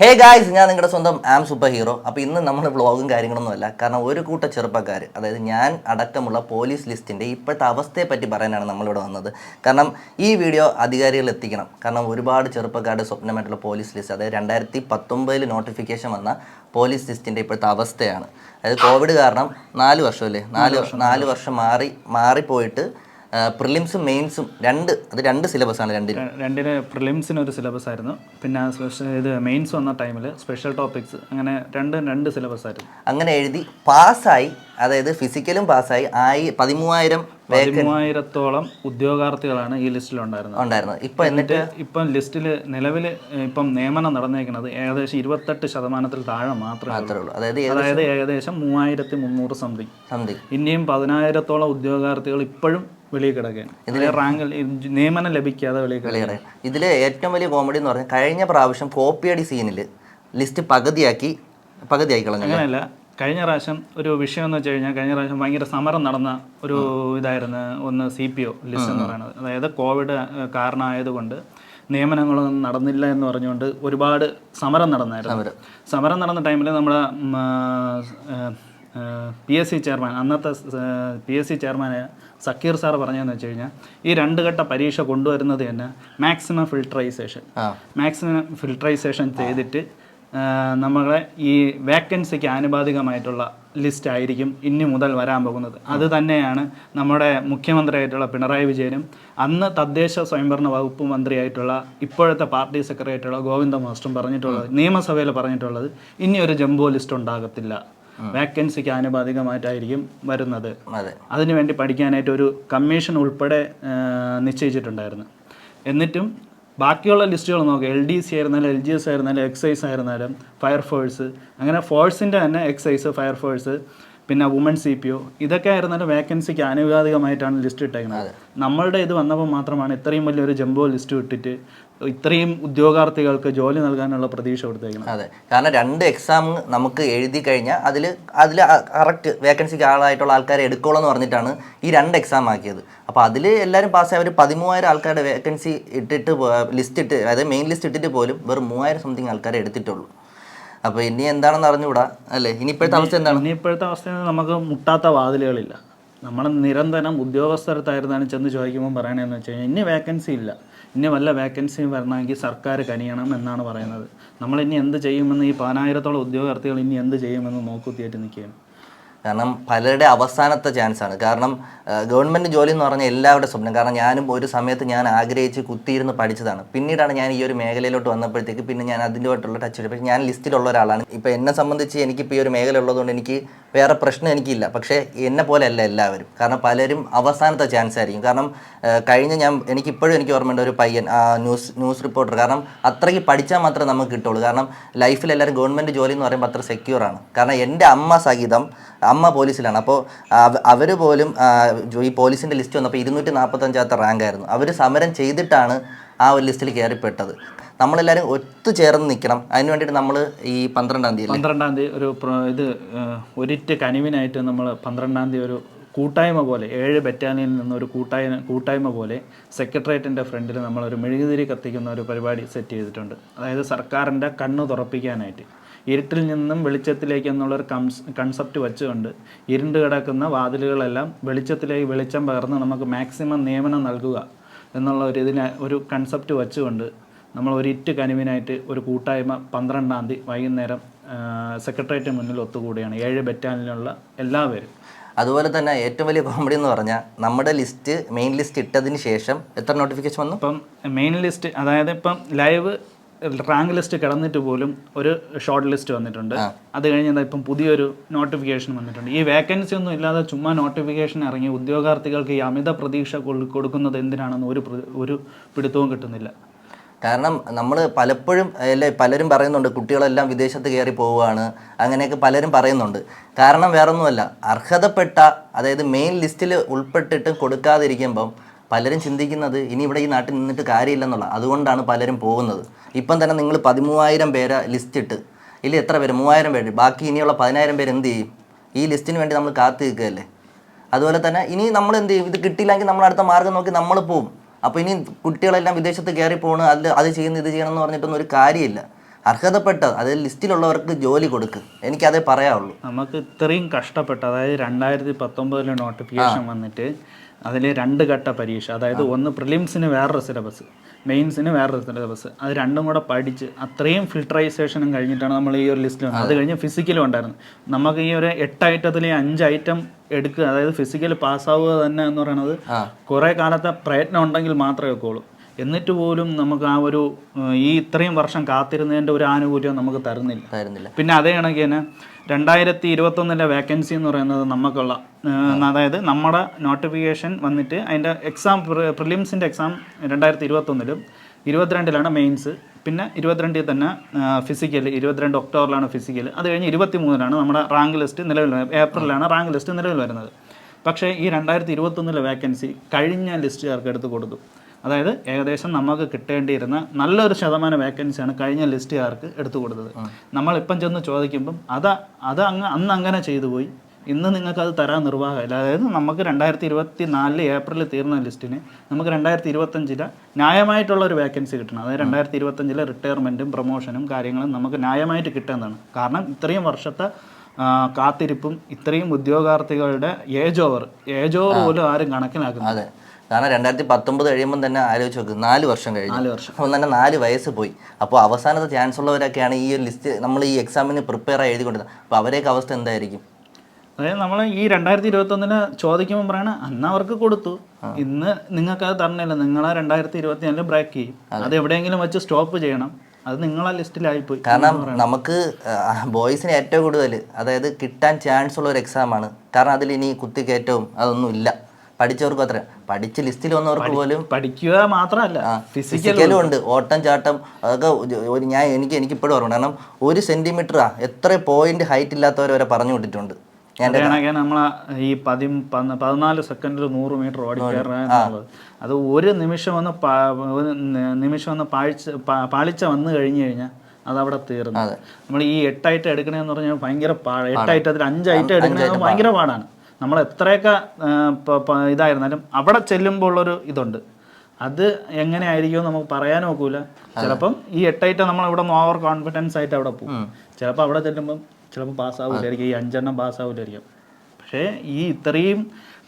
Hey guys ഞാൻ നിങ്ങളുടെ സ്വന്തം ആം സൂപ്പർ ഹീറോ അപ്പോൾ ഇന്ന് നമ്മൾ വ്ളോഗും കാര്യങ്ങളൊന്നും അല്ല കാരണം ഒരു കൂട്ട ചെറുപ്പക്കാർ അതായത് ഞാൻ അടക്കമുള്ള പോലീസ് ലിസ്റ്റിന്റെ ഇപ്പോഴത്തെ അവസ്ഥയെ പറ്റി പറയാനാണ് നമ്മളിവിടെ വന്നത്. കാരണം ഈ വീഡിയോ അധികാരികൾ എത്തിക്കണം. കാരണം ഒരുപാട് ചെറുപ്പക്കാരുടെ സ്വപ്നമായിട്ടുള്ള പോലീസ് ലിസ്റ്റ് അതായത് രണ്ടായിരത്തി പത്തൊമ്പതിൽ നോട്ടിഫിക്കേഷൻ വന്ന പോലീസ് ലിസ്റ്റിന്റെ ഇപ്പോഴത്തെ അവസ്ഥയാണ്. അതായത് കോവിഡ് കാരണം നാല് വർഷമല്ലേ നാല് വർഷം നാല് വർഷം മാറി മാറിപ്പോയിട്ട് പ്രിലിംസും മെയിൻസും രണ്ട് അത് രണ്ട് സിലബസാണ് ആണ് രണ്ടിന് പ്രിലിംസിന് ഒരു സിലബസ് ആയിരുന്നു. പിന്നെ സ്പെഷ്യൽ ഇത് മെയിൻസ് വന്ന ടൈമിൽ സ്പെഷ്യൽ ടോപ്പിക്സ് അങ്ങനെ രണ്ട് രണ്ട് സിലബസ് ആയിരുന്നു. അങ്ങനെ എഴുതി പാസ്സായി അതായത് ഫിസിക്കലും പാസ്സായി ആയി പതിമൂവായിരം പതിമൂവായിരത്തോളം ഉദ്യോഗാർത്ഥികളാണ് ഈ ലിസ്റ്റിൽ ഉണ്ടായിരുന്നത്. ഉണ്ടായിരുന്നത്. ഇപ്പം എന്നിട്ട് ഇപ്പം ലിസ്റ്റിൽ നിലവിൽ ഇപ്പം നിയമനം നടന്നേക്കുന്നത് ഏകദേശം ഇരുപത്തെട്ട് ശതമാനത്തിൽ താഴെ. മാത്രമേ ഉള്ളൂ. അതായത് അതായത് ഏകദേശം മൂവായിരത്തി മുന്നൂറ് സംതിങ് സംതിങ് ഇനിയും പതിനായിരത്തോളം ഉദ്യോഗാർത്ഥികൾ ഇപ്പോഴും വെളിയിൽ നിയമനം ലഭിക്കാതെ വെളിയിൽ ഇതിൽ ഏറ്റവും വലിയ കോമഡി എന്ന് പറഞ്ഞാൽ കഴിഞ്ഞ പ്രാവശ്യം കോപ്പിയടി സീനിൽ ലിസ്റ്റ് പകുതിയാക്കി പകുതിയാക്കി കളഞ്ഞു. അങ്ങനെയല്ല കഴിഞ്ഞ പ്രാവശ്യം ഒരു വിഷയം എന്ന് വെച്ച് കഴിഞ്ഞാൽ കഴിഞ്ഞ പ്രാവശ്യം ഭയങ്കര സമരം നടന്ന ഒരു ഇതായിരുന്നു ഒന്ന് സി പി ഒ ലിസ്റ്റ് എന്ന് പറയുന്നത്. അതായത് കോവിഡ് കാരണമായതുകൊണ്ട് നിയമനങ്ങളൊന്നും നടന്നില്ല എന്ന് പറഞ്ഞുകൊണ്ട് ഒരുപാട് സമരം നടന്നായിരുന്നു. സമരം. നടന്ന ടൈമിൽ നമ്മുടെ പി എസ് സി ചെയർമാൻ അന്നത്തെ പി എസ് സി ചെയർമാനായ സക്കീർ സാർ പറഞ്ഞതെന്ന് വെച്ച് കഴിഞ്ഞാൽ ഈ രണ്ട് ഘട്ട പരീക്ഷ കൊണ്ടുവരുന്നത് തന്നെ മാക്സിമം ഫിൽട്ടറൈസേഷൻ ആ. മാക്സിമം ഫിൽട്ടറൈസേഷൻ ചെയ്തിട്ട് നമ്മളെ ഈ വേക്കൻസിക്ക് ആനുപാതികമായിട്ടുള്ള ലിസ്റ്റ് ആയിരിക്കും ഇനി മുതൽ വരാൻ പോകുന്നത്. അത് തന്നെയാണ് നമ്മുടെ മുഖ്യമന്ത്രിയായിട്ടുള്ള പിണറായി വിജയനും അന്ന് തദ്ദേശ സ്വയംഭരണ വകുപ്പ് മന്ത്രിയായിട്ടുള്ള ഇപ്പോഴത്തെ പാർട്ടി സെക്രട്ടറി ആയിട്ടുള്ള ഗോവിന്ദ മാസ്റ്ററും പറഞ്ഞിട്ടുള്ളത് നിയമസഭയിൽ പറഞ്ഞിട്ടുള്ളത് ഇനി ഒരു ജംബോ ലിസ്റ്റ് ഉണ്ടാകത്തില്ല. വേക്കൻസിക്ക് ആനുപാതികമായിട്ടായിരിക്കും വരുന്നത്. അതിനു അതിനുവേണ്ടി പഠിക്കാനായിട്ട് ഒരു കമ്മീഷൻ ഉൾപ്പെടെ നിശ്ചയിച്ചിട്ടുണ്ടായിരുന്നു. എന്നിട്ടും ബാക്കിയുള്ള ലിസ്റ്റുകൾ നോക്കുക എൽ ഡി സി ആയിരുന്നാലും എൽ ജി എസ് ആയിരുന്നാലും എക്സൈസ് ആയിരുന്നാലും ഫയർഫോഴ്സ് അങ്ങനെ ഫോഴ്സിന്റെ തന്നെ എക്സൈസ് ഫയർഫോഴ്സ് പിന്നെ വുമൺ സി പി ഒ ഇതൊക്കെ ആയിരുന്നാലും വേക്കൻസിക്ക് ആനുപാതികമായിട്ടാണ് ലിസ്റ്റ് ഇട്ടേക്കുന്നത്. നമ്മളുടെ ഇത് വന്നപ്പോൾ മാത്രമാണ് ഇത്രയും വലിയൊരു ജംബോ ലിസ്റ്റ് ഇട്ടിട്ട് ഇത്രയും ഉദ്യോഗാർത്ഥികൾക്ക് ജോലി നൽകാനുള്ള പ്രതീക്ഷ കൊടുത്തേക്കണം. അതെ. കാരണം രണ്ട് എക്സാം നമുക്ക് എഴുതി കഴിഞ്ഞാൽ അതിൽ അതിൽ കറക്റ്റ് വേക്കൻസിക്ക് ആളായിട്ടുള്ള ആൾക്കാരെ എടുക്കുള്ളൂ എന്ന് പറഞ്ഞിട്ടാണ് ഈ രണ്ട് എക്സാം ആക്കിയത്. അപ്പോൾ അതിൽ എല്ലാവരും പാസ്സായി അവർ പതിമൂവായിരം ആൾക്കാരുടെ വേക്കൻസി ഇട്ടിട്ട് ലിസ്റ്റ് ഇട്ട് അതായത് മെയിൻ ലിസ്റ്റ് ഇട്ടിട്ട് പോലും വെറും മൂവായിരം സംതിങ് ആൾക്കാരെ എടുത്തിട്ടുള്ളൂ. അപ്പോൾ ഇനി എന്താണെന്ന് അറിഞ്ഞുകൂടാ? അല്ലേ? ഇനി ഇപ്പോഴത്തെ അവസ്ഥ എന്താണ്? ഇനി ഇപ്പോഴത്തെ അവസ്ഥ നമുക്ക് മുട്ടാത്ത വാതിലുകളില്ല. നമ്മൾ നിരന്തരം ഉദ്യോഗസ്ഥരത്തായിരുന്നാലും ചെന്ന് ചോദിക്കുമ്പോൾ പറയണതെന്ന് വെച്ച് കഴിഞ്ഞാൽ ഇനി വേക്കൻസി ഇല്ല. ഇനി വല്ല വേക്കൻസിയും വരണമെങ്കിൽ സർക്കാർ കനിയണം എന്നാണ് പറയുന്നത്. നമ്മൾ ഇനി എന്ത് ചെയ്യുമെന്ന് ഈ പതിനായിരത്തോളം ഉദ്യോഗാർത്ഥികൾ ഇനി എന്ത് ചെയ്യുമെന്ന് നോക്കുത്തിയായിട്ട് നിൽക്കുകയാണ്. കാരണം പലരുടെ അവസാനത്തെ ചാൻസാണ് കാരണം ഗവൺമെന്റ് ജോലി എന്ന് പറഞ്ഞാൽ എല്ലാവരുടെ സ്വപ്നം. കാരണം ഞാനും ഒരു സമയത്ത് ഞാൻ ആഗ്രഹിച്ച് കുത്തിയിരുന്ന് പഠിച്ചതാണ്. പിന്നീടാണ് ഞാൻ ഈ ഒരു മേഖലയിലോട്ട് വന്നപ്പോഴത്തേക്ക് പിന്നെ ഞാൻ അതിന്റെതായിട്ടുള്ള ടച്ച് പക്ഷേ ഞാൻ ലിസ്റ്റിലുള്ള ഒരാളാണ്. ഇപ്പോൾ എന്നെ സംബന്ധിച്ച് എനിക്കിപ്പോൾ ഈ ഒരു മേഖല ഉള്ളതുകൊണ്ട് എനിക്ക് വേറെ പ്രശ്നം എനിക്കില്ല. പക്ഷേ എന്നെ പോലെ അല്ല എല്ലാവരും. കാരണം പലരും അവസാനത്തെ ചാൻസ് ആയിരിക്കും. കാരണം കഴിഞ്ഞ ഞാൻ എനിക്കിപ്പോഴും എനിക്ക് ഓർമ്മയുണ്ട് ഒരു പയ്യൻ ന്യൂസ് ന്യൂസ് റിപ്പോർട്ടർ കാരണം അത്രയ്ക്ക് പഠിച്ചാൽ മാത്രമേ നമുക്ക് കിട്ടുള്ളൂ. കാരണം ലൈഫിൽ എല്ലാവരും ഗവൺമെന്റ് ജോലി എന്ന് പറയുമ്പോൾ അത്ര സെക്യൂർ ആണ്. കാരണം എന്റെ അമ്മ സഹിതം അമ്മ പോലീസിലാണ്. അപ്പോൾ അവർ പോലും ഈ പോലീസിന്റെ ലിസ്റ്റ് വന്നപ്പോൾ ഇരുന്നൂറ്റി നാൽപ്പത്തഞ്ചാമത്തെ റാങ്ക് ആയിരുന്നു. അവർ സമരം ചെയ്തിട്ടാണ് ആ ഒരു ലിസ്റ്റിൽ കയറിപ്പെട്ടത് നമ്മളെല്ലാവരും ഒത്തുചേർന്ന് നിൽക്കണം അതിന് വേണ്ടിയിട്ട് നമ്മൾ ഈ പന്ത്രണ്ടാം തീയതി പന്ത്രണ്ടാം തീയതി ഒരു ഇത് ഒരിറ്റ കനിവിനായിട്ട് നമ്മൾ പന്ത്രണ്ടാം തീയതി ഒരു കൂട്ടായ്മ പോലെ ഏഴ് ബറ്റാലിയനിൽ നിന്ന് ഒരു കൂട്ടായ്മ കൂട്ടായ്മ പോലെ സെക്രട്ടേറിയറ്റിന്റെ ഫ്രണ്ടിൽ നമ്മളൊരു മെഴുകുതിരി കത്തിക്കുന്ന ഒരു പരിപാടി സെറ്റ് ചെയ്തിട്ടുണ്ട്. അതായത് സർക്കാരിന്റെ കണ്ണ് തുറപ്പിക്കാനായിട്ട്. ഇരുട്ടിൽ നിന്നും വെളിച്ചത്തിലേക്ക് എന്നുള്ളൊരു കൺസ് കൺസെപ്റ്റ് വെച്ചുകൊണ്ട് ഇരുണ്ട് കിടക്കുന്ന വാതിലുകളെല്ലാം വെളിച്ചത്തിലേക്ക് വെളിച്ചം പകർന്ന് നമുക്ക് മാക്സിമം നിയമനം നൽകുക എന്നുള്ള ഒരു ഇതിനെ ഒരു കൺസെപ്റ്റ് വെച്ചുകൊണ്ട് നമ്മൾ ഒരു ഇറ്റ് കനിവിനായിട്ട് ഒരു കൂട്ടായ്മ പന്ത്രണ്ടാം തീയതി വൈകുന്നേരം സെക്രട്ടേറിയറ്റ് മുന്നിൽ ഒത്തുകൂടിയാണ്. ഏഴ് ബെറ്റാനിലുള്ള എല്ലാവരും. അതുപോലെ തന്നെ ഏറ്റവും വലിയ കോമഡി എന്ന് പറഞ്ഞാൽ നമ്മുടെ ലിസ്റ്റ് മെയിൻ ലിസ്റ്റ് ഇട്ടതിന് ശേഷം എത്ര നോട്ടിഫിക്കേഷൻ വന്നു? ഇപ്പം മെയിൻ ലിസ്റ്റ് അതായത് ഇപ്പം ലൈവ് റാങ്ക് ലിസ്റ്റ് കിടന്നിട്ട് പോലും ഒരു ഷോർട്ട് ലിസ്റ്റ് വന്നിട്ടുണ്ട്. അത് കഴിഞ്ഞ് എന്താ ഇപ്പം പുതിയൊരു നോട്ടിഫിക്കേഷൻ വന്നിട്ടുണ്ട്. ഈ വേക്കൻസി ഒന്നും ഇല്ലാതെ ചുമ്മാ നോട്ടിഫിക്കേഷൻ ഇറങ്ങി ഉദ്യോഗാർത്ഥികൾക്ക് ഈ അമിത പ്രതീക്ഷ കൊടുക്കുന്നത് എന്തിനാണെന്ന് ഒരു ഒരു പിടുത്തവും കിട്ടുന്നില്ല. കാരണം നമ്മൾ പലപ്പോഴും അല്ലെ പലരും പറയുന്നുണ്ട് കുട്ടികളെല്ലാം വിദേശത്ത് കയറി പോവുകയാണ്. അങ്ങനെയൊക്കെ പലരും പറയുന്നുണ്ട്. കാരണം വേറൊന്നുമല്ല അർഹതപ്പെട്ട അതായത് മെയിൻ ലിസ്റ്റിൽ ഉൾപ്പെട്ടിട്ട് കൊടുക്കാതിരിക്കുമ്പം പലരും ചിന്തിക്കുന്നത് ഇനി ഇവിടെ ഈ നാട്ടിൽ നിന്നിട്ട് കാര്യമില്ലെന്നുള്ള. അതുകൊണ്ടാണ് പലരും പോകുന്നത്. ഇപ്പം തന്നെ നിങ്ങൾ പതിമൂവായിരം പേരെ ലിസ്റ്റ് ഇട്ട്. ഇല്ല എത്ര പേര്? മൂവായിരം പേര്. ബാക്കി ഇനിയുള്ള പതിനായിരം പേര് എന്ത് ചെയ്യും? ഈ ലിസ്റ്റിന് വേണ്ടി നമ്മൾ കാത്തു നിൽക്കുകയല്ലേ? അതുപോലെ തന്നെ ഇനി നമ്മൾ എന്ത് ചെയ്യും? ഇത് കിട്ടിയില്ലെങ്കിൽ നമ്മൾ അടുത്ത മാർഗം നോക്കി നമ്മൾ പോവും. അപ്പോൾ ഇനി കുട്ടികളെല്ലാം വിദേശത്ത് കയറി പോകണം അതിൽ അത് ചെയ്യുന്നു ഇത് ചെയ്യണം എന്ന് പറഞ്ഞിട്ടൊന്നും ഒരു കാര്യമില്ല. അർഹതപ്പെട്ട അതായത് ലിസ്റ്റിലുള്ളവർക്ക് ജോലി കൊടുക്ക്. എനിക്കതേ പറയാവുള്ളൂ. നമുക്ക് ഇത്രയും കഷ്ടപ്പെട്ട അതായത് രണ്ടായിരത്തി പത്തൊമ്പതിലെ നോട്ടിഫിക്കേഷൻ വന്നിട്ട് അതിൽ രണ്ട് ഘട്ട പരീക്ഷ. അതായത് ഒന്ന് പ്രിലിംസിന് വേറൊരു സിലബസ് മെയിൻസിന് വേറൊരു സിലബസ്. അത് രണ്ടും കൂടെ പഠിച്ച് അത്രയും ഫിൽട്ടറൈസേഷനും കഴിഞ്ഞിട്ടാണ് നമ്മൾ ഈ ഒരു ലിസ്റ്റിൽ വന്നത്. അത് കഴിഞ്ഞ് ഫിസിക്കലും ഉണ്ടായിരുന്നു. നമുക്ക് ഈ ഒരു എട്ട് ഐറ്റത്തിൽ അഞ്ച് ഐറ്റം എടുക്കുക അതായത് ഫിസിക്കൽ പാസ്സാവുക തന്നെ എന്ന് പറയുന്നത് കുറേ കാലത്തെ പ്രയത്നം ഉണ്ടെങ്കിൽ മാത്രമേ ഒക്കുള്ളൂ. എന്നിട്ട് പോലും നമുക്ക് ആ ഒരു ഈ ഇത്രയും വർഷം കാത്തിരുന്നതിന്റെ ഒരു ആനുകൂല്യം നമുക്ക് തരുന്നില്ല. തരുന്നില്ല. പിന്നെ അതേ കണക്ക് തന്നെ രണ്ടായിരത്തി ഇരുപത്തൊന്നിലെ വേക്കൻസി എന്ന് പറയുന്നത് നമുക്കുള്ള അതായത് നമ്മുടെ നോട്ടിഫിക്കേഷൻ വന്നിട്ട് അതിന്റെ എക്സാം പ്രിലിംസിന്റെ എക്സാം രണ്ടായിരത്തി ഇരുപത്തൊന്നിലും ഇരുപത്തിരണ്ടിലാണ് മെയിൻസ് പിന്നെ ഇരുപത്തിരണ്ടിൽ തന്നെ ഫിസിക്കൽ ഇരുപത്തിരണ്ട് ഒക്ടോബറിലാണ് ഫിസിക്കൽ അത് കഴിഞ്ഞ് ഇരുപത്തി മൂന്നിലാണ് നമ്മുടെ റാങ്ക് ലിസ്റ്റ് നിലവിൽ ഏപ്രിലാണ് റാങ്ക് ലിസ്റ്റ് നിലവിൽ വരുന്നത്. പക്ഷേ ഈ രണ്ടായിരത്തി ഇരുപത്തൊന്നിലെ വേക്കൻസി കഴിഞ്ഞ ലിസ്റ്റുകാർക്ക് എടുത്ത് കൊടുത്തു. അതായത് ഏകദേശം നമുക്ക് കിട്ടേണ്ടിയിരുന്ന നല്ലൊരു ശതമാനം വേക്കൻസിയാണ് കഴിഞ്ഞ ലിസ്റ്റുകാർക്ക് എടുത്തു കൊടുത്തത്. നമ്മളിപ്പം ചെന്ന് ചോദിക്കുമ്പം അത് അത് അങ്ങ് അന്ന് അങ്ങനെ ചെയ്തു പോയി. ഇന്ന് നിങ്ങൾക്ക് അത് തരാൻ നിർവാഹമില്ല. അതായത് നമുക്ക് രണ്ടായിരത്തി ഇരുപത്തി നാലിൽ ഏപ്രിലിൽ തീർന്ന ലിസ്റ്റിന് നമുക്ക് രണ്ടായിരത്തി ഇരുപത്തഞ്ചിലെ ന്യായമായിട്ടുള്ള ഒരു വേക്കൻസി കിട്ടണം. അതായത് രണ്ടായിരത്തി ഇരുപത്തഞ്ചിലെ റിട്ടയർമെന്റും പ്രൊമോഷനും കാര്യങ്ങളും നമുക്ക് ന്യായമായിട്ട് കിട്ടേണ്ടതാണ് കാരണം ഇത്രയും വർഷത്തെ കാത്തിരിപ്പും ഇത്രയും ഉദ്യോഗാർത്ഥികളുടെ ഏജ് ഓവർ ഏജ് ഓവർ പോലും ആരും കണക്കിലാക്കുന്നത് അതെ. കാരണം രണ്ടായിരത്തി പത്തൊമ്പത് കഴിയുമ്പോൾ തന്നെ ആലോചിച്ച് നോക്ക് നാല് വർഷം കഴിഞ്ഞു. നാല് വർഷം. അപ്പം തന്നെ നാല് വയസ്സ് പോയി. അപ്പോൾ അവസാനത്തെ ചാൻസ് ഉള്ളവരൊക്കെയാണ് ഈ ഒരു ലിസ്റ്റ് നമ്മൾ ഈ എക്സാമിന് പ്രിപ്പയർ ആയി എഴുതി കൊടുത്തത് അപ്പോൾ അവരെയൊക്കെ അവസ്ഥ എന്തായിരിക്കും? അതായത് നമ്മൾ ഈ രണ്ടായിരത്തി ഇരുപത്തൊന്നിന് ചോദിക്കുമ്പോൾ പറയണ അന്ന് അവർക്ക് കൊടുത്തു. ഇന്ന് നിങ്ങൾക്ക് അത് തരണില്ല. നിങ്ങളെ രണ്ടായിരത്തി ഇരുപത്തി നാലിൽ ബ്രേക്ക് ചെയ്യും. അത്. എവിടെയെങ്കിലും വെച്ച് സ്റ്റോപ്പ് ചെയ്യണം. അത് നിങ്ങളെ ലിസ്റ്റിലായിപ്പോയി. കാരണം നമുക്ക് ബോയ്സിന് ഏറ്റവും കൂടുതൽ അതായത് കിട്ടാൻ ചാൻസ് ഉള്ള ഒരു എക്സാമാണ് കാരണം അതിൽ ഇനി കുത്തിക്കയറ്റവും അതൊന്നും ഇല്ല. പഠിച്ചവർക്കും അത്ര പഠിച്ച് ലിസ്റ്റിൽ വന്നവർക്ക് പോലും പഠിക്കുക മാത്രമല്ല ഫിസിക്കലും ഉണ്ട്. ഓട്ടം ചാട്ടം അതൊക്കെ ഒരു- ഞാൻ എനിക്ക് എനിക്ക് ഇപ്പോഴും ഓർമ്മ കാരണം ഒരു സെന്റിമീറ്ററാ എത്ര പോയിന്റ് ഹൈറ്റ് ഇല്ലാത്തവരെ വരെ പറഞ്ഞു വിട്ടിട്ടുണ്ട്. നമ്മളെ ഈ പതി പതിനാല് സെക്കൻഡിൽ നൂറ് മീറ്റർ ഓടി കയറുക എന്നുള്ളത്. അത് ഒരു നിമിഷം ഒന്ന് ഒരു നിമിഷം ഒന്ന് പാഴ്ച പാളിച്ച വന്നു കഴിഞ്ഞു കഴിഞ്ഞാൽ അതവിടെ തീർന്നു. നമ്മൾ ഈ എട്ടായിട്ട് എടുക്കണേന്ന് പറഞ്ഞാൽ ഭയങ്കര പാട് എട്ടായിട്ട് അഞ്ചായിട്ട് എടുക്കണത് ഭയങ്കര പാടാണ്. നമ്മൾ എത്രയൊക്കെ ഇതായിരുന്നാലും അവിടെ ചെല്ലുമ്പോൾ ഉള്ളൊരു ഇതുണ്ട്. അത് എങ്ങനെയായിരിക്കും നമുക്ക് പറയാൻ നോക്കൂല ചിലപ്പം ഈ എട്ടായിട്ട് നമ്മൾ ഇവിടെ ഓവർ കോൺഫിഡൻസ് ആയിട്ട് അവിടെ പോകും. ചിലപ്പോൾ അവിടെ ചെല്ലുമ്പം ചിലപ്പോൾ പാസ്സാവില്ലായിരിക്കും. ഈ അഞ്ചെണ്ണം പാസ്സാവില്ലായിരിക്കും. പക്ഷേ ഈ ഇത്രയും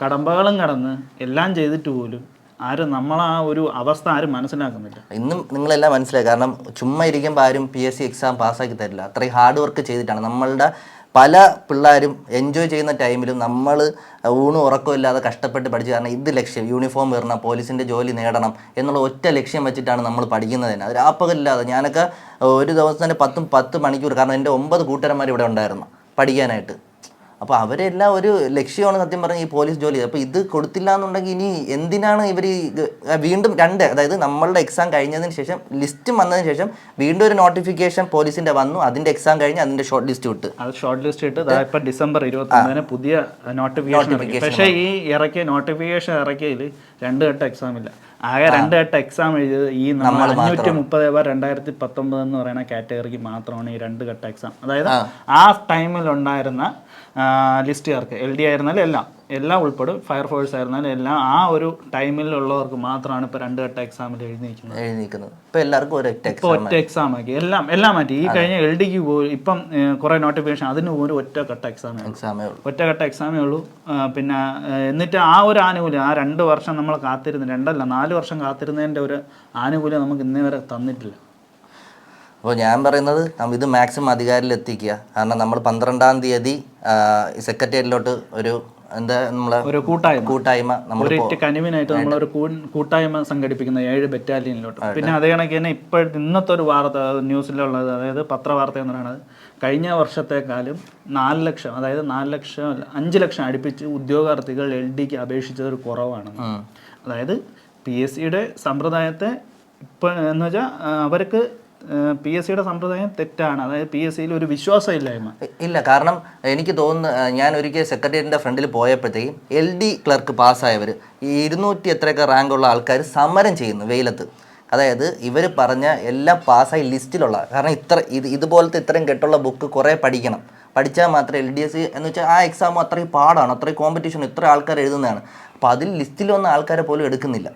കടമ്പകളും കടന്ന് എല്ലാം ചെയ്തിട്ട് പോലും ആരും ആ ഒരു അവസ്ഥ ആരും മനസ്സിലാക്കുന്നില്ല. ഇന്നും നിങ്ങളെല്ലാം മനസ്സിലായി. കാരണം ചുമ്മാ ഇരിക്കുമ്പോൾ ആരും പി എസ് സി എക്സാം പാസ്സാക്കി തരില്ല. അത്രയും ഹാർഡ് വർക്ക് ചെയ്തിട്ടാണ് നമ്മളുടെ പല പിള്ളേരും എൻജോയ് ചെയ്യുന്ന ടൈമിലും നമ്മൾ ഊണും ഉറക്കവും ഇല്ലാതെ കഷ്ടപ്പെട്ട് പഠിച്ചു കാരണം ഇത് ലക്ഷ്യം യൂണിഫോം വരണം പോലീസിന്റെ ജോലി നേടണം എന്നുള്ള ഒറ്റ ലക്ഷ്യം വെച്ചിട്ടാണ് നമ്മൾ പഠിക്കുന്നത് തന്നെ. രാപ്പകലില്ലാതെ ഞാനൊക്കെ ഒരു ദിവസം തന്നെ പത്തും പത്ത് മണിക്കൂർ കാരണം എന്റെ ഒമ്പത് കൂട്ടുകാരന്മാർ ഇവിടെ ഉണ്ടായിരുന്നു പഠിക്കാനായിട്ട്. അപ്പോൾ അവരെല്ലാം ഒരു ലക്ഷ്യമാണ് സത്യം പറഞ്ഞാൽ ഈ പോലീസ് ജോലി. അപ്പോൾ ഇത് കൊടുത്തില്ല എന്നുണ്ടെങ്കിൽ ഇനി എന്തിനാണ് ഇവർ വീണ്ടും രണ്ട് അതായത് നമ്മളുടെ എക്സാം കഴിഞ്ഞതിന് ശേഷം ലിസ്റ്റ് വന്നതിന് ശേഷം വീണ്ടും ഒരു നോട്ടിഫിക്കേഷൻ പോലീസിന്റെ വന്നു അതിന്റെ എക്സാം കഴിഞ്ഞ് അതിന്റെ ഷോർട്ട് ലിസ്റ്റ് വിട്ട്. അത് ഷോർട്ട് ലിസ്റ്റ് ഇട്ട് ഇപ്പൊ ഡിസംബർ ഇരുപത്തി പുതിയ നോട്ടിഫിക്കേഷൻ പക്ഷേ ഈ ഇറക്കിയ നോട്ടിഫിക്കേഷൻ ഇറക്കിയതിൽ രണ്ട് ഘട്ട എക്സാം ഇല്ല. ആകെ രണ്ട് ഘട്ട എക്സാം എഴുതിയത് ഈ നമ്മൾ അഞ്ഞൂറ്റി മുപ്പത് ബാർ രണ്ടായിരത്തി പത്തൊമ്പത് എന്ന് പറയുന്ന കാറ്റഗറിക്ക് മാത്രമാണ് ഈ രണ്ട് ഘട്ട എക്സാം അതായത് ആ. ടൈമിൽ ഉണ്ടായിരുന്ന ലിസ്റ്റുകാർക്ക് എൽ ഡി ആയിരുന്നാലും എല്ലാം എല്ലാം ഉൾപ്പെടും. ഫയർഫോഴ്സ് ആയിരുന്നാലും എല്ലാം ആ ഒരു ടൈമിലുള്ളവർക്ക് മാത്രമാണ് ഇപ്പോൾ രണ്ട് ഘട്ട എക്സാമിൽ എഴുതി നിൽക്കുന്നത് എഴുതി നിൽക്കുന്നത് ഇപ്പോൾ എല്ലാവർക്കും ഒരൊറ്റ എക്സാം ഒറ്റ എക്സാം ആക്കി. എല്ലാം എല്ലാം മാറ്റി. ഈ കഴിഞ്ഞ എൽ ഡിക്ക് പോലും ഇപ്പം കുറേ നോട്ടിഫിക്കേഷൻ അതിന് പോലും ഒറ്റ ഘട്ട എക്സാം എക്സാമേ ഉള്ളൂ. ഒറ്റഘട്ട എക്സാമേ ഉള്ളൂ. പിന്നെ എന്നിട്ട് ആ ഒരു ആനുകൂല്യം ആ രണ്ട് വർഷം നമ്മൾ കാത്തിരുന്ന് രണ്ടല്ല നാല് വർഷം കാത്തിരുന്നതിന്റെ ഒരു ആനുകൂല്യം നമുക്ക് ഇന്നേ വരെ തന്നിട്ടില്ല. അപ്പോൾ ഞാൻ പറയുന്നത് ഇത് മാക്സിമം അധികാരിൽ എത്തിക്കുക കാരണം നമ്മൾ പന്ത്രണ്ടാം തീയതി സെക്രട്ടേറിയറ്റിലോട്ട് ഒരു എന്താ നമ്മളെ ഒരു കൂട്ടായ്മ. കൂട്ടായ്മ നമ്മൾ കനിവിനായിട്ട് നമ്മളൊരു ഒരു കൂട്ടായ്മ സംഘടിപ്പിക്കുന്ന ഏഴ് ബറ്റാലിയനിലോട്ട് പിന്നെ അതേ കണക്ക് തന്നെ ഇപ്പോഴത്തെ ഇന്നത്തെ ഒരു വാർത്ത ന്യൂസിലുള്ളത് അതായത് പത്രവാർത്ത എന്ന് പറയുന്നത് കഴിഞ്ഞ വർഷത്തെക്കാളും നാല് ലക്ഷം അതായത് നാല് ലക്ഷം അല്ല, അഞ്ച് ലക്ഷം അടുപ്പിച്ച് ഉദ്യോഗാർത്ഥികൾ എൽ ഡിക്ക് അപേക്ഷിച്ചത് ഒരു കുറവാണ്. അതായത് പി എസ് സിയുടെ സമ്പ്രദായത്തെ ഇപ്പം എന്ന് വെച്ചാൽ അവർക്ക് പി എസ് സിയുടെ സമ്പ്രദായം തെറ്റാണ്. അതായത് പി എസ് സിയിൽ ഒരു വിശ്വാസമില്ലായ്മ. ഇല്ല കാരണം എനിക്ക് തോന്നുന്നു ഞാൻ ഒരിക്കൽ സെക്രട്ടേറിയറ്റിന്റെ ഫ്രണ്ടിൽ പോയപ്പോഴത്തേക്കും എൽ ഡി ക്ലർക്ക് പാസ്സായവർ ഈ ഇരുന്നൂറ്റി എത്രയൊക്കെ റാങ്കുള്ള ആൾക്കാർ സമരം ചെയ്യുന്നു വെയിലത്ത്. അതായത് ഇവർ പറഞ്ഞ എല്ലാം പാസ്സായി ലിസ്റ്റിലുള്ള കാരണം ഇത്ര ഇത് ഇതുപോലത്തെ ഇത്രയും കെട്ടുള്ള ബുക്ക് കുറേ പഠിക്കണം. പഠിച്ചാൽ മാത്രമേ എൽ ഡി എസ് എന്ന് വെച്ചാൽ ആ എക്സാം അത്രയും പാടാണ് അത്രയും കോമ്പറ്റീഷൻ ഇത്ര ആൾക്കാർ എഴുതുന്നതാണ്. അപ്പോൾ അതിൽ ലിസ്റ്റിൽ വന്ന ആൾക്കാരെ പോലും എടുക്കുന്നില്ല.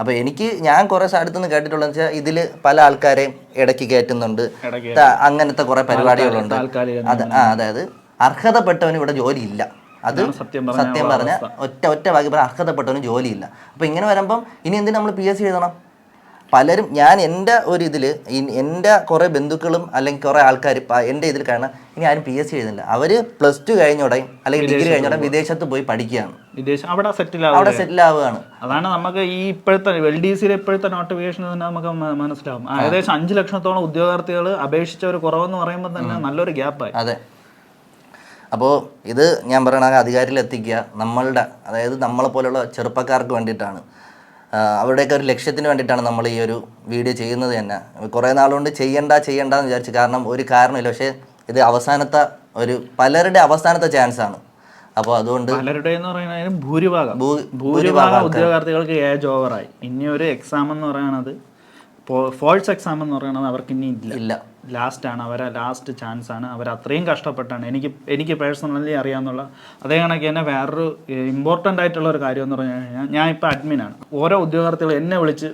അപ്പോൾ എനിക്ക് ഞാൻ കുറേ സ്ഥലത്ത് നിന്ന് കേട്ടിട്ടുള്ളതെന്ന് വെച്ചാൽ ഇതിൽ പല ആൾക്കാരെയും ഇടയ്ക്ക് കയറ്റുന്നുണ്ട് അങ്ങനത്തെ കുറേ പരിപാടികളുണ്ട്. അത് ആ അതായത് അർഹതപ്പെട്ടവന് ഇവിടെ ജോലിയില്ല. അത് സത്യം പറഞ്ഞ ഒറ്റ ഒറ്റ വാക്കി അർഹതപ്പെട്ടവന് ജോലിയില്ല. അപ്പോൾ ഇങ്ങനെ വരുമ്പം ഇനി എന്തിനാ നമ്മൾ പി എസ് സി എഴുതണം? പലരും ഞാൻ എന്റെ ഒരു ഇതിൽ എന്റെ കുറേ ബന്ധുക്കളും അല്ലെങ്കിൽ കുറേ ആൾക്കാർ എന്റെ ഇതിൽ കാരണം ഇനി ആരും പി എസ് സി എഴുതുന്നില്ല. അവർ പ്ലസ് ടു കഴിഞ്ഞോടെ അല്ലെങ്കിൽ ഡിഗ്രി കഴിഞ്ഞോടെ വിദേശത്ത് പോയി പഠിക്കുകയാണ്. വിദേശം അവിടെ സെറ്റിൽ അവിടെ സെറ്റിൽ ആവുകയാണ്. അതാണ് നമുക്ക് ഈ ഇപ്പോഴത്തെ എൽ ഡി സിയിലെ ഇപ്പോഴത്തെ നോട്ടിഫിക്കേഷൻ തന്നെ നമുക്ക് മനസ്സിലാവും. ഏകദേശം അഞ്ച് ലക്ഷത്തോളം ഉദ്യോഗാർത്ഥികൾ അപേക്ഷിച്ച ഒരു കുറവെന്ന് പറയുമ്പോൾ തന്നെ നല്ലൊരു ഗ്യാപ്പായി അതെ. അപ്പോൾ ഇത് ഞാൻ പറയണ അധികാരിയിൽ എത്തിക്കുക നമ്മളുടെ അതായത് നമ്മളെ പോലെയുള്ള ചെറുപ്പക്കാർക്ക് വേണ്ടിയിട്ടാണ്. അവരുടെയൊക്കെ ഒരു ലക്ഷ്യത്തിന് വേണ്ടിയിട്ടാണ് നമ്മൾ ഈ ഒരു വീഡിയോ ചെയ്യുന്നത് തന്നെ. കുറേ നാളുകൊണ്ട് ചെയ്യണ്ട ചെയ്യണ്ട എന്ന് വിചാരിച്ചു കാരണം ഒരു കാരണമില്ല. പക്ഷേ ഇത് അവസാനത്തെ ഒരു പലരുടെ അവസാനത്തെ ചാൻസ് ആണ്. അപ്പോൾ അതുകൊണ്ട് പലരുടെ എന്ന് പറയുന്നത് ഭൂരിഭാഗം ഭൂരിഭാഗം ഉദ്യോഗാർത്ഥികൾക്ക് ഏജ് ഓവറായി ഇനി ഒരു എക്സാം എന്ന് പറയുന്നത് ഫോൾസ് എക്സാം എന്ന് പറയുന്നത് അവർക്ക് ഇനി ഇല്ല. ഇല്ല. ലാസ്റ്റ് ആണ്. അവരെ ലാസ്റ്റ് ചാൻസ് ആണ്. അവർ അത്രയും കഷ്ടപ്പെട്ടാണ്. എനിക്ക് എനിക്ക് പേഴ്സണലി അറിയാമെന്നുള്ള അതേ കണക്ക് തന്നെ വേറൊരു ഇമ്പോർട്ടന്റ് ആയിട്ടുള്ള ഒരു കാര്യം എന്ന് പറഞ്ഞു കഴിഞ്ഞാൽ ഞാൻ ഇപ്പോൾ അഡ്മിനാണ് ഓരോ ഉദ്യോഗാർത്ഥികൾ എന്നെ വിളിച്ച്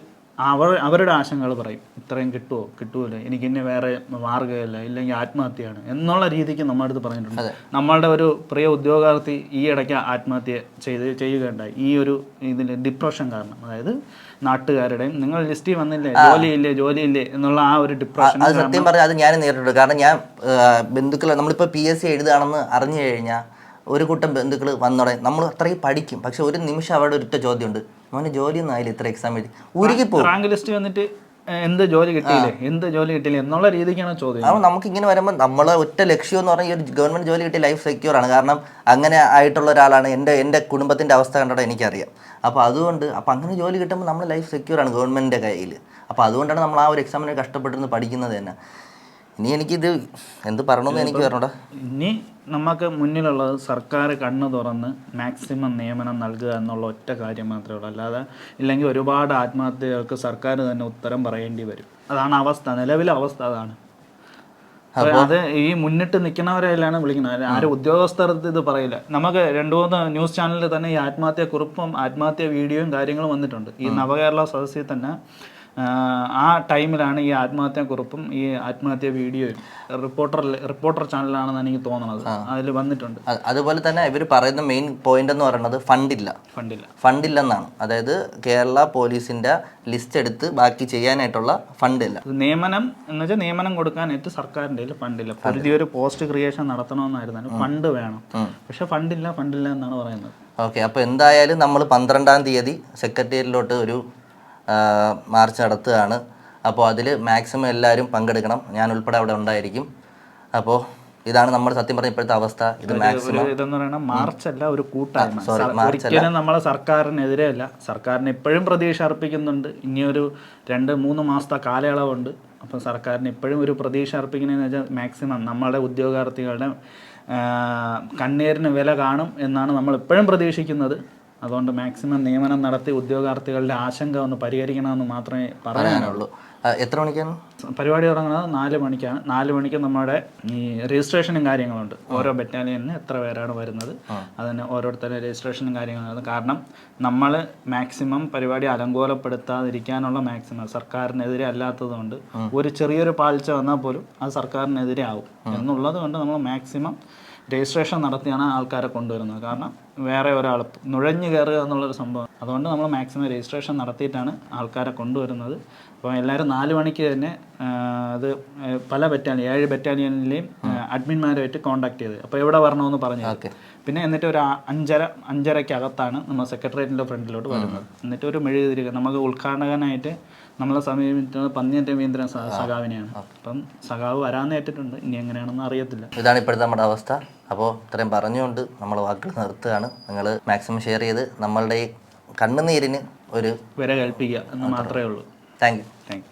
അവർ അവരുടെ ആശങ്കകൾ പറയും ഇത്രയും കിട്ടുമോ കിട്ടൂല? എനിക്ക് ഇനി വേറെ മാർഗമില്ല. ഇല്ലെങ്കിൽ ആത്മഹത്യയാണ്. എന്നുള്ള രീതിക്ക് നമ്മുടെ അടുത്ത് പറഞ്ഞിട്ടുണ്ട്. നമ്മളുടെ ഒരു പ്രിയ ഉദ്യോഗാർത്ഥി ഈ ഇടയ്ക്ക് ആത്മഹത്യ ചെയ്ത് ചെയ്യുകയുണ്ടായി. ഈ ഒരു ഇതിൽ ഡിപ്രഷൻ കാരണം. അതായത് നാട്ടുകാരുടെയും നിങ്ങൾ ലിസ്റ്റിൽ വന്നില്ലേ? ജോലിയില്ലേ? ജോലിയില്ലേ? എന്നുള്ള ആ ഒരു ഡിപ്രഷൻ അത് സത്യം പറഞ്ഞാൽ അത് ഞാൻ നേരിട്ടുണ്ട് കാരണം ഞാൻ ബന്ധുക്കൾ നമ്മളിപ്പോൾ പി എസ് സി എഴുതുകയാണെന്ന് അറിഞ്ഞു കഴിഞ്ഞാൽ ഒരു കൂട്ടം ബന്ധുക്കൾ വന്നോടെ നമ്മൾ അത്രയും പഠിക്കും. പക്ഷെ ഒരു നിമിഷം അവിടെ ഒരൊറ്റ ചോദ്യമുണ്ട്. മോനെ ജോലിയൊന്നും ആയില്ല ഇത്ര എക്സാം എഴുതി. ഉരുകിപ്പോകും റാങ്ക് ലിസ്റ്റ് വന്നിട്ട് എന്ത് ജോലി കിട്ടിയില്ലേ? എന്ത് ജോലി കിട്ടിയില്ല? എന്നുള്ള രീതിക്കാണ് ചോദ്യം. അപ്പോൾ നമുക്ക് ഇങ്ങനെ വരുമ്പോൾ നമ്മളെ ഒറ്റ ലക്ഷ്യം എന്ന് പറഞ്ഞാൽ ഈ ഒരു ഗവൺമെന്റ് ജോലി കിട്ടിയ ലൈഫ് സെക്യൂർ ആണ്. കാരണം അങ്ങനെ ആയിട്ടുള്ള ഒരാളാണ് എന്റെ എന്റെ കുടുംബത്തിന്റെ അവസ്ഥ കണ്ടോ എനിക്കറിയാം. അപ്പോൾ അതുകൊണ്ട് അപ്പോൾ അങ്ങനെ ജോലി കിട്ടുമ്പോൾ നമ്മൾ ലൈഫ് സെക്യൂർ ആണ് ഗവൺമെന്റിന്റെ കയ്യിൽ അപ്പോൾ അതുകൊണ്ടാണ് നമ്മൾ ആ ഒരു എക്സാമിനെ കഷ്ടപ്പെട്ടിരുന്ന് പഠിക്കുന്നത് തന്നെ. ഇനി എനിക്കിത് എന്ത് പറയണമെന്ന് എനിക്ക് പറഞ്ഞോടാ. ഇനി നമുക്ക് മുന്നിലുള്ളത് സർക്കാർ കണ്ണ് തുറന്ന് മാക്സിമം നിയമനം നൽകുക എന്നുള്ള ഒറ്റ കാര്യം മാത്രമേ ഉള്ളൂ. അല്ലാതെ ഇല്ലെങ്കിൽ ഒരുപാട് ആത്മഹത്യകൾക്ക് സർക്കാർ തന്നെ ഉത്തരം പറയേണ്ടി വരും. അതാണ് അവസ്ഥ. നിലവിലെ അവസ്ഥ അതാണ്. അത് ഈ മുന്നിട്ട് നിൽക്കുന്നവരെല്ലാം വിളിക്കുന്നത്. ആരും ഉദ്യോഗസ്ഥർ ഇത് പറയില്ല. നമുക്ക് രണ്ടു മൂന്ന് ന്യൂസ് ചാനലിൽ തന്നെ ഈ ആത്മഹത്യ കുറിപ്പും ആത്മഹത്യ വീഡിയോയും കാര്യങ്ങളും വന്നിട്ടുണ്ട്. ഈ നവകേരള സദസ്സിൽ തന്നെ ആ, ടൈമിലാണ് ഈ ആത്മഹത്യാ കുറിപ്പും ഈ ആത്മഹത്യ വീഡിയോയും റിപ്പോർട്ടർ റിപ്പോർട്ടർ ചാനലാണെന്ന് എനിക്ക് തോന്നുന്നത് അതിൽ വന്നിട്ടുണ്ട്. അതുപോലെ തന്നെ ഇവർ പറയുന്ന മെയിൻ പോയിന്റ് എന്ന് പറയുന്നത് ഫണ്ടില്ല. ഫണ്ടില്ല. ഫണ്ടില്ലെന്നാണ്. അതായത് കേരള പോലീസിന്റെ ലിസ്റ്റ് എടുത്ത് ബാക്കി ചെയ്യാനായിട്ടുള്ള ഫണ്ടില്ല. നിയമനം എന്ന് വെച്ചാൽ നിയമനം കൊടുക്കാനായിട്ട് സർക്കാരിന്റെ കയ്യിൽ ഫണ്ടില്ല. പുതിയൊരു പോസ്റ്റ് ക്രിയേഷൻ നടത്തണമെന്നായിരുന്നു. ഫണ്ട് വേണം. പക്ഷെ ഫണ്ടില്ല ഫണ്ടില്ല എന്നാണ് പറയുന്നത്. ഓക്കെ അപ്പോൾ എന്തായാലും നമ്മൾ പന്ത്രണ്ടാം തീയതി സെക്രട്ടേറിയറ്റിലോട്ട് ഒരു മാർച്ച് നടത്തുകയാണ് അപ്പോൾ അതിൽ മാക്സിമം എല്ലാവരും പങ്കെടുക്കണം. ഞാൻ ഉൾപ്പെടെ അവിടെ ഉണ്ടായിരിക്കും. അപ്പോൾ ഇതാണ് നമ്മുടെ സത്യം പറഞ്ഞ ഇപ്പോഴത്തെ അവസ്ഥ. ഇത് മാക്സിമം ഇതെന്ന് പറയുന്നത് മാർച്ച് അല്ല ഒരു കൂട്ടായ്മ. സോറി മാർച്ച് ഒരിക്കലും നമ്മൾ സർക്കാരിനെതിരെ അല്ല. സർക്കാരിന് ഇപ്പോഴും പ്രതീക്ഷ അർപ്പിക്കുന്നുണ്ട്. ഇനിയൊരു രണ്ട് മൂന്ന് മാസത്തെ കാലയളവുണ്ട്. അപ്പം സർക്കാരിന് എപ്പോഴും ഒരു പ്രതീക്ഷ അർപ്പിക്കുന്നതെന്ന് വെച്ചാൽ മാക്സിമം നമ്മളുടെ ഉദ്യോഗാർത്ഥികളുടെ കണ്ണീരിന് വില കാണും എന്നാണ് നമ്മൾ എപ്പോഴും പ്രതീക്ഷിക്കുന്നത്. അതുകൊണ്ട് മാക്സിമം നിയമനം നടത്തി ഉദ്യോഗാർത്ഥികളുടെ ആശങ്ക ഒന്ന് പരിഹരിക്കണമെന്ന് മാത്രമേ പറയാനുള്ളൂ. എത്ര മണിക്കാണ്? പരിപാടി തുടങ്ങുന്നത് നാല് മണിക്കാണ്. നാല് മണിക്ക് നമ്മുടെ ഈ രജിസ്ട്രേഷനും കാര്യങ്ങളുണ്ട്. ഓരോ ബറ്റാലിയനിന് എത്ര പേരാണ് വരുന്നത് അതിന് ഓരോരുത്തരുടെ രജിസ്ട്രേഷനും കാര്യങ്ങളും കാരണം നമ്മൾ മാക്സിമം പരിപാടി അലങ്കോലപ്പെടുത്താതിരിക്കാനുള്ള മാക്സിമം സർക്കാരിനെതിരെ അല്ലാത്തതുകൊണ്ട് ഒരു ചെറിയൊരു പാഴ്ച വന്നാൽ പോലും അത് സർക്കാരിനെതിരെ ആവും. എന്നുള്ളത് കൊണ്ട് നമ്മൾ മാക്സിമം രജിസ്ട്രേഷൻ നടത്തിയാണ് ആൾക്കാരെ കൊണ്ടുവരുന്നത്. കാരണം വേറെ ഒരാൾ നുഴഞ്ഞു കയറുക എന്നുള്ളൊരു സംഭവം. അതുകൊണ്ട് നമ്മൾ മാക്സിമം രജിസ്ട്രേഷൻ നടത്തിയിട്ടാണ് ആൾക്കാരെ കൊണ്ടുവരുന്നത്. അപ്പോൾ എല്ലാവരും നാല് മണിക്ക് തന്നെ അത് പല ബറ്റാലിയൻ ഏഴ് ബറ്റാലിയനിലെയും അഡ്മിന്മാരുമായിട്ട് കോൺടാക്ട് ചെയ്ത്. അപ്പോൾ എവിടെ വരണമെന്ന് പറഞ്ഞു. പിന്നെ എന്നിട്ട് ഒരു അഞ്ചര അഞ്ചരയ്ക്കകത്താണ് നമ്മൾ സെക്രട്ടേറിയറ്റിന്റെ ഫ്രണ്ടിലോട്ട് വരുന്നത്. എന്നിട്ട് ഒരു മെഴുകുതിരിക നമുക്ക് ഉദ്ഘാടകനായിട്ട് നമ്മളെ സമീപിച്ചത് പന്നിയൻ മീന്ദ്രൻ സഖാവിനെയാണ്. അപ്പം സഖാവ് വരാന്ന് ഏറ്റിട്ടുണ്ട് ഇനി എങ്ങനെയാണെന്ന് അറിയത്തില്ല. ഇതാണ് ഇപ്പോഴത്തെ നമ്മുടെ അവസ്ഥ. അപ്പോൾ ഇത്രയും പറഞ്ഞുകൊണ്ട് നമ്മൾ വാക്കുകൾ നിർത്തുകയാണ്. നിങ്ങൾ മാക്സിമം ഷെയർ ചെയ്ത് നമ്മളുടെ ഈ കണ്ണുനീരിന് ഒരു വില കൽപ്പിക്കുക എന്ന് മാത്രമേ ഉള്ളൂ. Thank you thank you